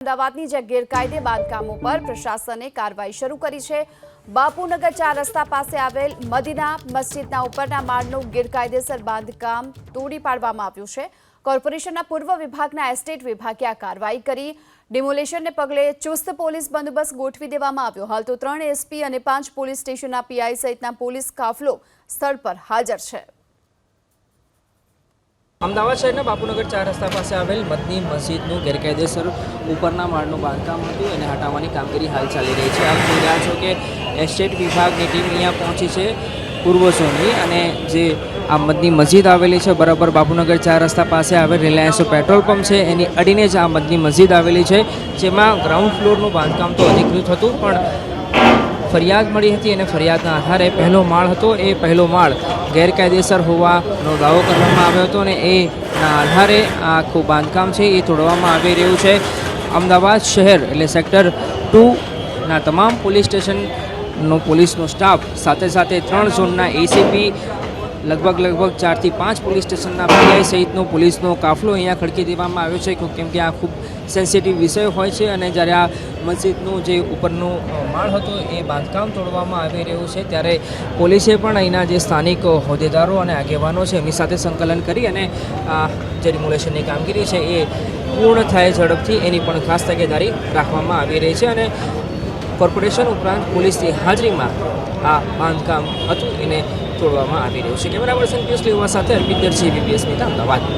અમદાવાદની જે ગેરકાયદે બાંધકામો પર પ્રશાસને કાર્યવાહી શરૂ કરી છે. બાપુનગર ચાર રસ્તા પાસે આવેલ મદીના મસ્જિદના ઉપરના માળનું ગેરકાયદેસર બાંધકામ તોડી પાડવામાં આવ્યું છે. કોર્પોરેશનના પૂર્વ વિભાગના એસ્ટેટ વિભાગે આ કાર્યવાહી કરી. ડિમોલેશનને પગલે ચુસ્ત પોલીસ બંદોબસ્ત ગોઠવી દેવામાં આવ્યો. હાલ તો ત્રણ એસપી અને પાંચ પોલીસ સ્ટેશનના પીઆઈ સહિતના પોલીસ કાફલો સ્થળ પર હાજર છે. અમદાવાદ શહેરના બાપુનગર ચાર રસ્તા પાસે આવેલ મદની મસ્જિદનું ગેરકાયદેસર ઉપરના માળનું બાંધકામ હતું એને હટાવવાની કામગીરી હાલ ચાલી રહી છે. આપ જોઈ રહ્યા છો કે એસ્ટેટ વિભાગની ટીમ અહીંયા પહોંચી છે પૂર્વજોની અને જે આ મદની મસ્જિદ આવેલી છે, બરાબર બાપુનગર ચાર રસ્તા પાસે આવેલ રિલાયન્સ પેટ્રોલ પંપ છે. એની અડીને જ આ મદની મસ્જિદ આવેલી છે, જેમાં ગ્રાઉન્ડ ફ્લોરનું બાંધકામ તો અધિકૃત હતું, પણ ફરિયાદ મળી હતી અને ફરિયાદના આધારે પહેલો માળ હતો. એ પહેલો માળ ગેરકાયદેસર હોવાનો દાવો કરવામાં આવ્યો હતો અને એના આધારે આ આખું બાંધકામ છે એ તોડવામાં આવી રહ્યું છે. અમદાવાદ શહેર એટલે સેક્ટર ટુના તમામ પોલીસ સ્ટેશનનો પોલીસનો સ્ટાફ સાથે સાથે ત્રણ ઝોનના એસીપી લગભગ લગભગ ચારથી પાંચ પોલીસ સ્ટેશનના પીઆઈ સહિતનો પોલીસનો કાફલો અહીંયા ખડકી દેવામાં આવ્યો છે. કેમ કે આ ખૂબ સેન્સિટિવ વિષય હોય છે અને જ્યારે આ મસ્જિદનું જે ઉપરનું માળ હતો એ બાંધકામ તોડવામાં આવી રહ્યું છે, ત્યારે પોલીસે પણ અહીંના જે સ્થાનિક હોદ્દેદારો અને આગેવાનો છે એમની સાથે સંકલન કરી અને આ જે રિમોલેશનની કામગીરી છે એ પૂર્ણ થાય ઝડપથી એની પણ ખાસ તકેદારી રાખવામાં આવી રહી છે અને કોર્પોરેશન ઉપરાંત પોલીસની હાજરીમાં આ બાંધકામ હતું. એને તોડવામાં આવી રહ્યું છે. કેમેરા પર્સન પિયુષ લેવા સાથે અર્પિત દરજી બીપીએસ મેતા અમદાવાદ.